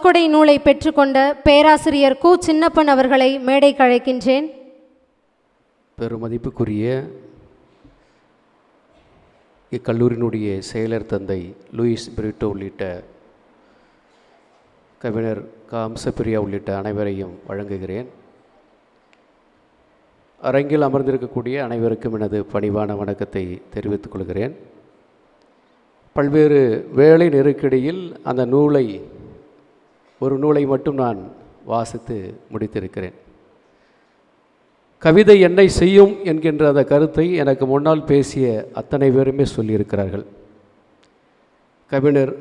சொற்கொடை நூலை பெற்றுக்கொண்ட பேராசிரியர் கு. சின்னப்பன் அவர்களை மேடைக்கு அழைக்கின்றேன். பெருமதிப்புக்குரிய இக்கல்லூரியினுடைய செயலர் தந்தை லூயிஸ் பிரிட்டோ உள்ளிட்ட கவிஞர் க உள்ளிட்ட அனைவரையும் வழங்குகிறேன். அரங்கில் அமர்ந்திருக்கக்கூடிய அனைவருக்கும் எனது பணிவான வணக்கத்தை தெரிவித்துக் கொள்கிறேன். பல்வேறு வேலை நெருக்கடியில் அந்த நூலை ஒரு நூலை மட்டும் நான் வாசித்து முடித்திருக்கிறேன். கவிதை என்னை செய்யும் என்கின்ற அந்த கருத்தை எனக்கு முன்னால் பேசிய அத்தனை பேருமே சொல்லியிருக்கிறார்கள். கவிஞர்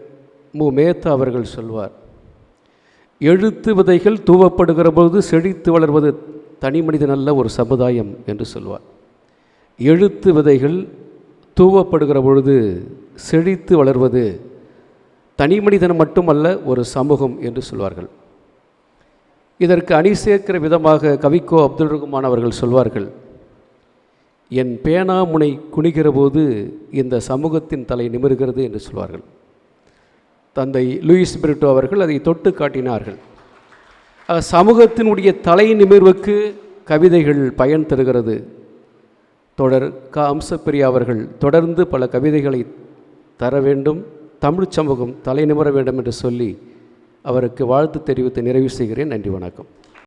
மு. மேத்தா அவர்கள் சொல்வார் எழுத்து விதைகள் தூவப்படுகிற பொழுது செழித்து வளர்வது தனி மனிதன் அல்ல ஒரு சமுதாயம் என்று சொல்வார். எழுத்து விதைகள் தூவப்படுகிற பொழுது செழித்து வளர்வது தனி மனிதன் மட்டுமல்ல ஒரு சமூகம் என்று சொல்வார்கள். இதற்கு அணி சேர்க்கிற விதமாக கவிக்கோ அப்துல் ரகுமான் அவர்கள் சொல்வார்கள் என் பேனா முனை குனிகிற போது இந்த சமூகத்தின் தலை நிமிர்கிறது என்று சொல்வார்கள். தந்தை லூயிஸ் பிரிட்டோ அவர்கள் அதை தொட்டு காட்டினார்கள். சமூகத்தினுடைய தலை நிமிர்வுக்கு கவிதைகள் பயன் தருகிறது. தொடர் க. அம்சப்பிரியா அவர்கள் தொடர்ந்து பல கவிதைகளை தர வேண்டும். தமிழ் சமூகம் தலை நிமிர வேண்டும் என்று சொல்லி அவருக்கு வாழ்த்து தெரிவித்து நிறைவு செய்கிறேன். நன்றி வணக்கம்.